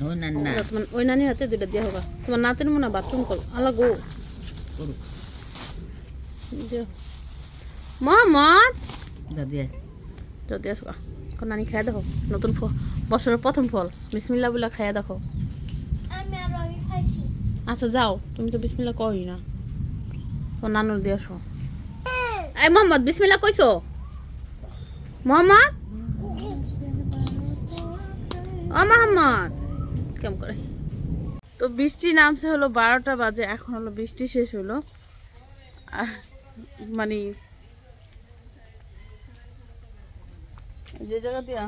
না তোমার ওই নানির হাতে দুইটা দিয়ে হোক তোমার নাতির মনে বাথরুম করো। আলা গো। মোহাম্মদ। যদি আসো এখন নানি খাই দেখো নতুন ফল বছরের প্রথম ফল। বিসমিল্লা বলে খাইয়া দেখো। আমি আরও আগে খাইছি। আচ্ছা যাও। তুমি তো বিসমিল্লা কই না। তোমার নানুর দিয়ে আসো। এই মোহাম্মদ বিসমিল্লা কইছো? মোহাম্মদ? ও মোহাম্মদ। কেমন করে? তো বৃষ্টি নামছে হলো বারোটা বাজে এখন হলো বৃষ্টি শেষ হলো। মানে যে জায়গা দিয়া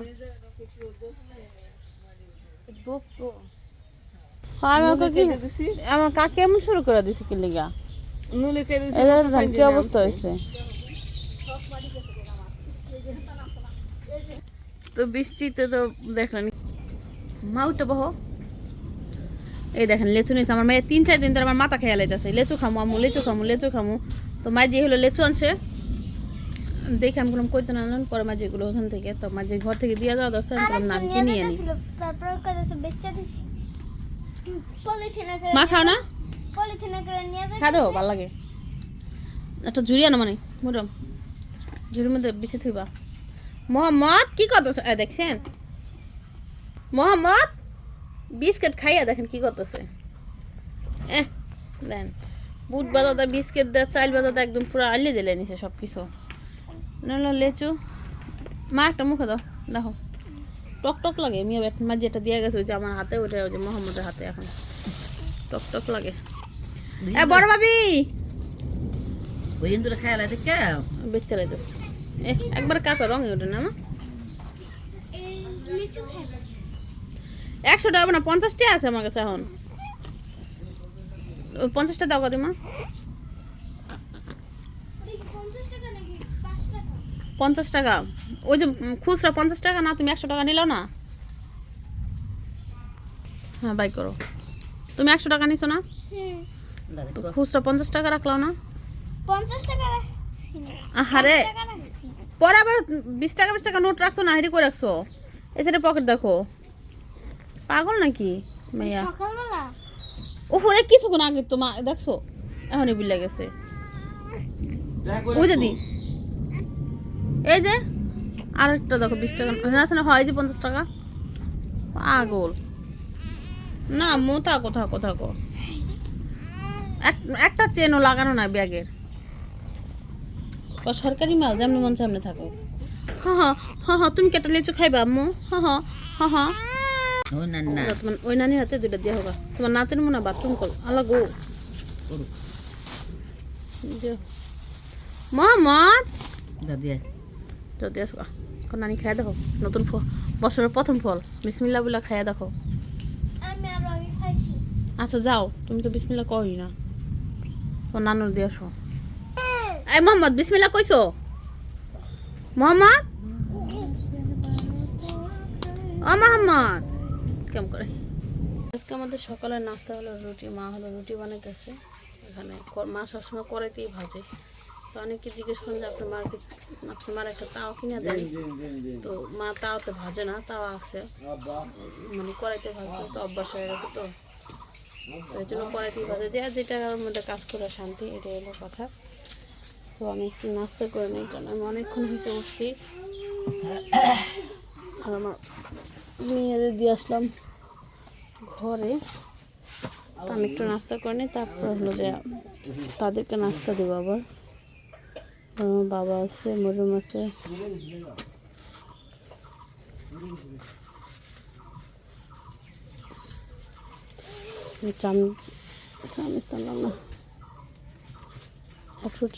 আমার কাকি আমার কাকি এমন শুরু করে দিছে কি লিগা? কি অবস্থা হয়েছে? তো বৃষ্টিতে তো দেখলেন মা উঠে বহ। এই দেখেন লেচু নিয়েছে। আমার মেয়ে তিন চার দিন ধরে আমার মাথা খেয়াল লাইতেছে লেচু খামু আমু লেচু খামু লেচু খামু। তো মা দিয়ে হলো লেচু আনছে দেখে আমি বললাম কইতে না আনলেন পরে মা যেগুলো ওখান থেকে তো মা যে ঘর থেকে দিয়ে যাওয়া দশ আমি বললাম নাম নি করে মা খাও না? পলিথিনে করে নিয়ে যাই খা দেবো ভালো লাগে। একটা ঝুড়ি আনো মানে মুরম ঝুড়ির মধ্যে বিছে থইবা। মোহাম্মদ কি এ, দেখছেন? মোহাম্মদ বিস্কিট খাইয়া দেখেন কি করতেছে। এ দেন বুট বাদাদা বিস্কিট দেয় চাল বাদাদা একদম পুরো আলিয়ে দিলে নিছে সব কিছু নাহলে লেচু মা একটা মুখে দাও দেখো। টক টক লাগে মিয়া বেট মা যেটা দিয়ে গেছে ওই যে আমার হাতে ওটা ওই যে মোহাম্মদের হাতে এখন। টক টক লাগে। এ বড় ভাবি! ওই ইন্দুরে খায় লাগে কে বেচে এ একবার কাঁচা রঙে ওঠে না মা? এই লিচু খাইবে একশো টাকা না, পঞ্চাশটা আছে আমার কাছে এখন। পঞ্চাশটা দাও কত মা এই 50 টাকা নাকি 5 টাকা পঞ্চাশ টাকা। ওই যে খুচরা পঞ্চাশ টাকা না, তুমি একশো টাকা নিলো না? হ্যাঁ বাই করো। তুমি একশো টাকা নিছো না? খুচরা পঞ্চাশ টাকা রাখলাও না? 50 টাকা রাখছি পরে আবার বিশ টাকা বিশ টাকা নোট রাখছো না হেরি করে রাখছো? এছাড়া পকেট দেখো। পাগল নাকি মাইয়া সকালবেলা। ওপরে কিছুক্ষণ আগে তো মা দেখছ এখনই বিলে গেছে। ওই দিদি এই যে আরেকটা দেখো বিশ টাকা। না আছে না হয় যে পঞ্চাশ টাকা। পাগল। না মো থাকো থাকো থাকো। এক- একটা চেনও লাগানো না ব্যাগের। সরকারি মাল যেমন মন সামনে থাকো হ্যাঁ হ্যাঁ হ্যাঁ হ্যাঁ তুমি কেটে লিচু খাইবা আম্মু হ্যাঁ হ্যাঁ হ্যাঁ হ্যাঁ তোমার ওই নানির হাতে দুইটা দিয়ে হোক তোমার নাতির মনে বাথরুম করো আলা গো। মোহাম্মদ! যদি আসো এখন নানি খাই দেখো নতুন ফল বছরের প্রথম ফল। বিসমিল্লা বলে খাইয়া দেখো। আমি আরও আগে খাইছি। আচ্ছা যাও। তুমি তো বিসমিল্লা কই না। তোমার নানুর দিয়ে আসো। এই মোহাম্মদ বিসমিল্লা কইছো? মোহাম্মদ? ও মোহাম্মদ! কেমন করে? আজকে আমাদের সকালের নাস্তা হলো রুটি মা হলো রুটি বানাইতেছে। এখানে মা সবসময় করেতেই ভাজে। তো অনেকে জিজ্ঞেস করেন যে আপনার মার কি- আপনার মার একটা তাও কিনে দেন? তো মা তাওতে ভাজে না তাও আছে। মানে কড়াইতে ভাজতে তো অভ্যাস হয়ে গেছে তো। এই জন্য কড়াইতেই ভাজে। যে আর যেটার মধ্যে কাজ করে শান্তি এটা হলো কথা। তো আমি একটু নাস্তা করে নিই কারণ আমি অনেকক্ষণ হয়েছে উঠছি। আর আমার মেয়েদের দিয়ে আসলাম ঘরে। আমি একটু নাস্তা করে নিই, তারপর হলো যে তাদেরকে নাস্তা দেবো আবার। আমার বাবা আছে, মরুম আছে। না।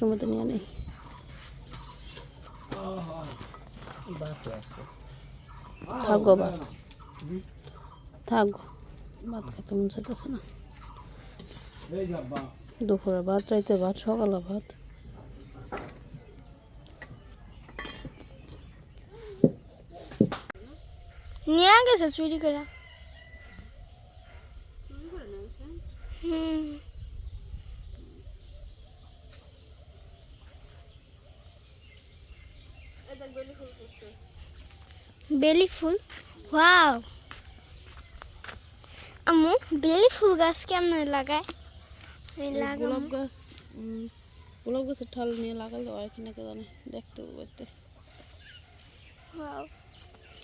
মধ্যে নিয়ে নেই। থাকো ভাত থাকো। ভাত খেতে মন চাইতেছে না। দুপুরে ভাত, রাইতে ভাত, সকালে ভাত। নিয়ে গেছে চুরি করে। হুম। বেলি ফুল? ওয়াও। আম্মু বেলি ফুল গাছ কেমন লাগায়? আমি গোলাপ গাছ গোলাপ গাছের ঠাল নিয়ে লাগালে হয় কিনা কে জানে দেখতে বলতে.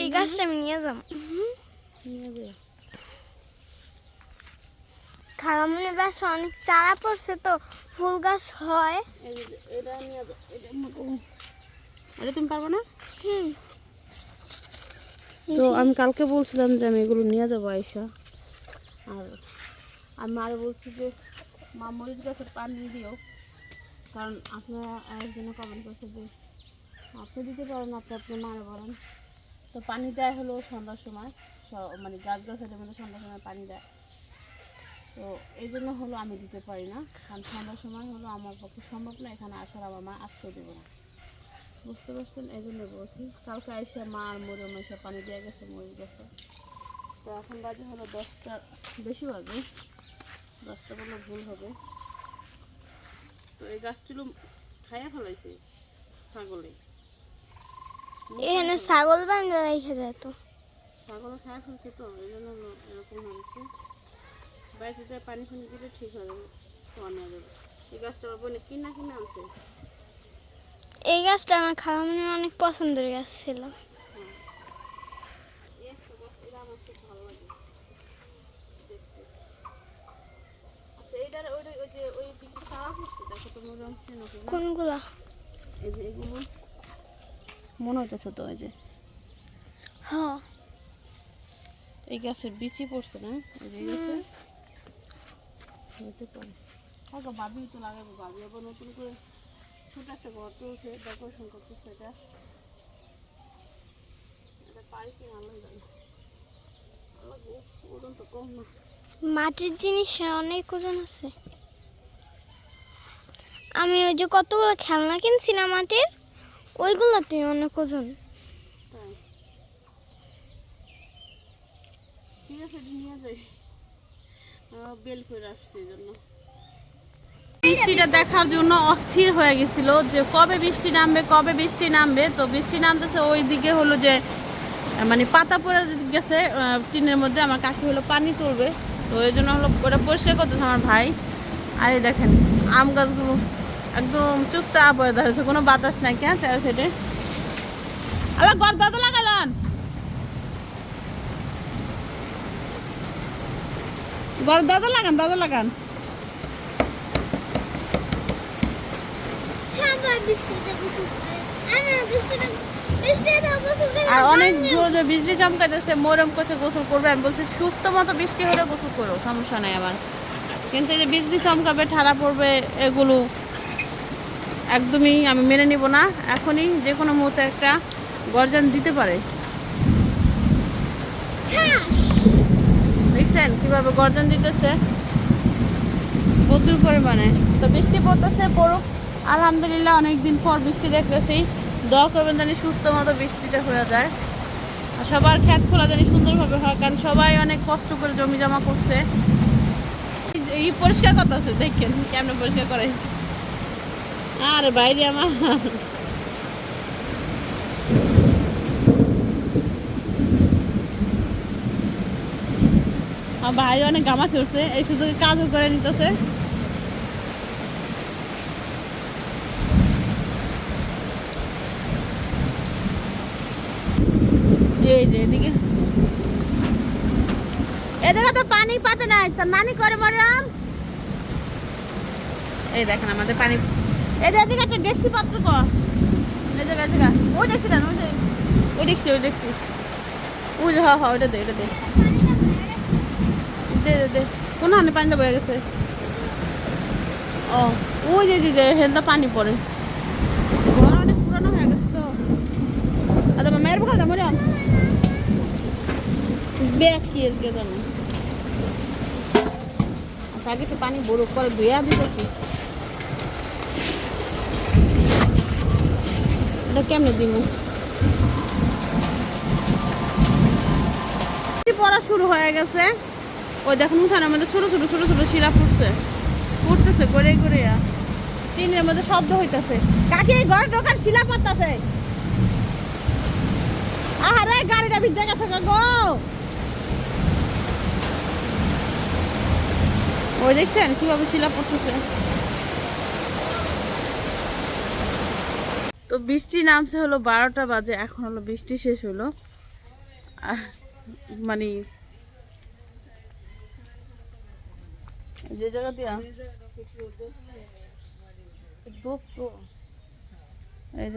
এই গাছটা আমি নিয়ে যাব। নিয়ে যাই খারামনি গাছ অনেক চারা পড়ছে তো ফুল গাছ হয়। এটা নিয়ে যাও এটা মতো এটা তুমি পারব না? হুম। তো আমি কালকে বলছিলাম যে আমি এগুলো নিয়ে যাব আয়সা আর আমি মারে বলছি যে মা মরিচ গাছের পানি দিও। কারণ আপনারা একজনে কমেন্ট করছে যে আপনি দিতে পারেন আপনি আপনি মারে বলেন। তো পানি দেয় হলো সন্ধ্যার সময়। মানে গাছ গাছের মধ্যে সন্ধ্যার সময় পানি দেয়। তো এই জন্য হলো আমি দিতে পারি না। কারণ সন্ধ্যার সময় হলো আমার পক্ষে সম্ভব না এখানে আসার আমার মা আসতে দেবে না। বুঝতে পারছেন? এই জন্য বলছি কালকে এসে মা আর মরে এসে পানি দিয়ে গেছে মরিচ গেছে। তো এখন বাজে হলো দশটা বেশি বাজে দশটা বললে ভুল হবে। তো এই গাছগুলো খাইয়া ফেলাইছে ছাগলে। এখানে ছাগল বান্ধা রেখে যায় তো। ছাগলে খাইয়া ফেলছে তো এই জন্য এরকম হয়েছে বাইরে যায় পানি ফানি দিলে ঠিক হয়ে যাবে খাওয়া যাবে এই গাছটা বোনে কিনা কিনা আনছে? এই গাছটা আমার খারামনি অনেক পছন্দের গাছ ছিল। আচ্ছা ওই ওই ওই? কোনগুলা? এই যে এগুলো। মনে হইতেছে তো এই যে। হ এই গাছের বিচি পড়ছে না? এই যে গাছে? হতে পারে। ভাবি তো লাগাবো ভাবি আবার নতুন করে ছোট একটা ঘর তুলছে ডেকোরেশন করতেছে এটা। এটা পাই কি আল্লাহ জানে আল্লাহ গো, ওজন তো কম না। মাটির জিনিস অনেক ওজন আছে। আমি ওই যে কতগুলো খেলনা কিনছি না মাটির ওইগুলোতে অনেক ওজন। ঠিক আছে নিয়ে যাই। বেল করে আসছে এই জন্য। বৃষ্টিটা দেখার জন্য অস্থির হয়ে গেছিল যে কবে বৃষ্টি নামবে, কবে বৃষ্টি নামবে। তো বৃষ্টি নামতেছে ওই দিকে হলো যে মানে পাতা পড়ে গেছে টিনের মধ্যে, আমার কাকি হলো পানি তুলবে। তো ওই জন্য হলো ওটা পরিষ্কার করতেছে আমার ভাই। আর এই দেখেন, আম গাছগুলো একদম চুপচাপ হয়ে ধরেছে কোনো বাতাস নাই কেন চার সাইডে আল্লাহ গর দাদা লাগালান গর দাদা লাগান দাদা লাগান সবাই বৃষ্টিতে গোসল করে আমি বৃষ্টিতে বৃষ্টিতে গোসল করে আর অনেক জোর বিজলি চমকাতেছে মোরম করছে গোসল করবে। আমি বলছি সুস্থ মতো বৃষ্টি হলে গোসল করো সমস্যা নাই আমার। কিন্তু এই যে বিজলি চমকাবে ঠাড়া পড়বে এগুলো একদমই আমি মেনে নিব না। এখনই যে কোনো মুহূর্তে একটা গর্জন দিতে পারে। দেখছেন কীভাবে গর্জন দিতেছে? প্রচুর পরিমাণে। তো বৃষ্টি পড়তেছে পড়ুক। আলহামদুলিল্লাহ, অনেকদিন পর বৃষ্টি দেখতেছি। দোয়া করবেন জানি সুস্থ মতো বৃষ্টিটা হয়ে যায়। আর সবার খ্যাত খোলা জানি সুন্দরভাবে হয়, কারণ সবাই অনেক কষ্ট করে জমি জমা করছে। এই পরিষ্কার করতেছে, দেখেন কেমন পরিষ্কার করে। আর বাইরে আমার। বাইরে অনেক গামা চড়ছে এই সুযোগে কাজও করে নিতেছে এই যে এদিকে এদিকে তো পানি পাতে নাই তো নানি করে মরলাম এই দেখেন আমাদের পানি এই যে এদিকে একটা ডেক্সি পাত্র কর। এই জায়গা জায়গা ওই ডেক্সি না ওই যে। ওই ডেক্সি ওই ডেক্সি। ওই যে হ্যাঁ হ্যাঁ ওইটা দে ওইটা দে। দে দে কোন হানে পানি দেবো গেছে? ও ওই যে দিদি হেলদা পানি পড়ে। ঘর অনেক পুরনো হয়ে গেছে তো। আচ্ছা মায়ের বোকা রে ব্যাগ কি কে আগে পানি বড় করে ধুয়ে দেখি। এটা কেমনে দিব পড়া শুরু হয়ে গেছে? ওই দেখুন, উঠানের মধ্যে ছোট ছোট ছোট ছোট শিরা ফুটছে। ফুটতেছে করে করে টিনের মধ্যে শব্দ হইতাছে। কাকি, এই ঘরে ঢোকার শিলা পড়তাছে। আহারে, গাড়িটা ভিজে গেছে গো। ওই দেখছেন? কীভাবে শিলা পড়তেছে? তো বৃষ্টি নামছে হলো বারোটা বাজে, এখন হলো বৃষ্টি শেষ হলো। মানে যে জায়গা দিয়া এই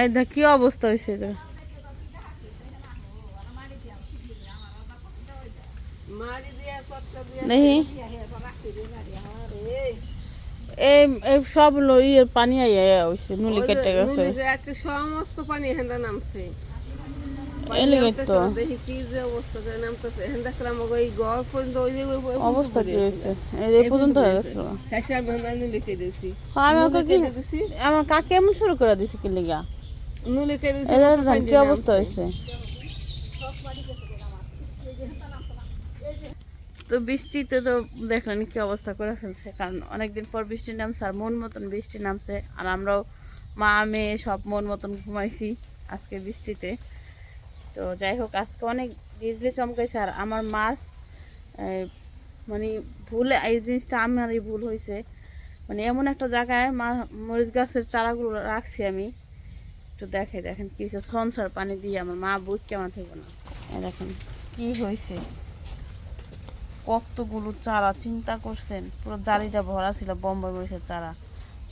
এই দেখ কি অবস্থা হয়েছে এটা? এই এই সব হলো ইয়ের পানি আইয়া নুলি কেটে গেছে। একটা সমস্ত পানি হেন্দা নামছে। অবস্থা পর্যন্ত কি হয়েছে? এই হয়ে গেছিল হ্যাঁ আমি দিছি আমার কাকে এমন শুরু করে দিছি কি লিগা? ধান কি অবস্থা হয়েছে তো বৃষ্টিতে তো দেখলেন কি অবস্থা করে ফেলছে কারণ অনেকদিন পর বৃষ্টি নামছে আর মন মতন বৃষ্টি নামছে আর আমরাও মা মেয়ে সব মন মতন ঘুমাইছি আজকে বৃষ্টিতে। তো যাই হোক আজকে অনেক বিজলি চমকাইছে আর আমার মার মানে ভুলে এই জিনিসটা আমারই ভুল হয়েছে মানে এমন একটা জায়গায় মা মরিচ গাছের চারাগুলো রাখছি আমি একটু দেখে দেখেন কি হয়েছে সংসার পানি দিয়ে আমার মা বুঝ কেমন থাকবে না। দেখেন কি হয়েছে কতগুলো চারা, চিন্তা করছেন? পুরো জালিটা ভরা ছিল বম্বে মরিচের চারা।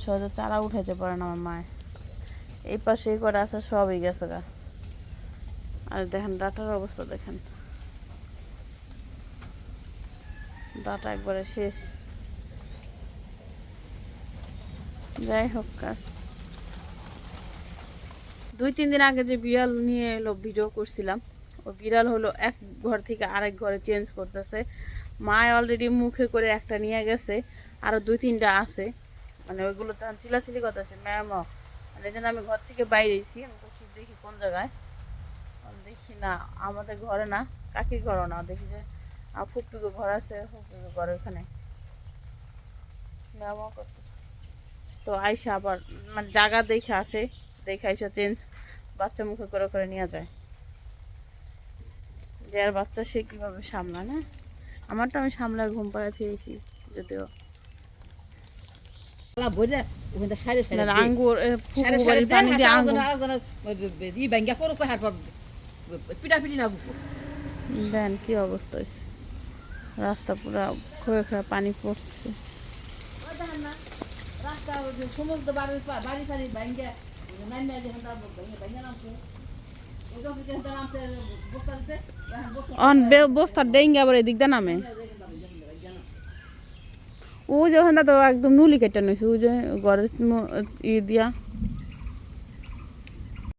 সহজে চারা উঠাইতে পারে না আমার মায়। এই পাশে এই কটা আছে, সবই গেছে গা। আর দেখেন ডাটার অবস্থা, দেখেন। ডাটা একবারে শেষ। যাই হোক আর দুই, তিন দিন আগে যে বিড়াল নিয়ে এলো, ভিডিও করছিলাম, ও বিড়াল হলো এক ঘর থেকে আরেক ঘরে চেঞ্জ করতেছে। মা অলরেডি মুখে করে একটা নিয়ে গেছে, আরও দুই, তিনটা আছে। মানে ওইগুলো তখন চিলাচিলি করতেছে ম্যাম মানে এই আমি ঘর থেকে বাইরে এসেছি আমি তো ঠিক দেখি কোন জায়গায়? দেখি, না, আমাদের ঘরে না, কাকির ঘরও না। দেখি যে ফুকটুকু ঘর আছে ফুকটুকু ঘর ওখানে ম্যামও করতেছে। তো আইসা আবার মানে জায়গা দেখে আসে। দেখে আইসা চেঞ্জ বাচ্চা মুখে করে করে নিয়ে যায়। যে আর বাচ্চা সে কীভাবে সামলায় না? আমারটা আমি সামলায় ঘুম পাড়া খেয়েছি যদিও। আঙ্গুর পানি দিয়ে আঙ্গুর দেন কি অবস্থা হয়েছে রাস্তা পুরো ক্ষয়ে ক্ষয়ে পানি পড়ছে। রাস্তা সমস্ত বাড়ির বাড়ি ফাড়ি অন বস্তার ডেঙ্গে আবার এদিক দিয়ে নামে। ও যে ওখানটা তো একদম নুলি কেটে নিয়েছে ও যে ঘরের ই দিয়া।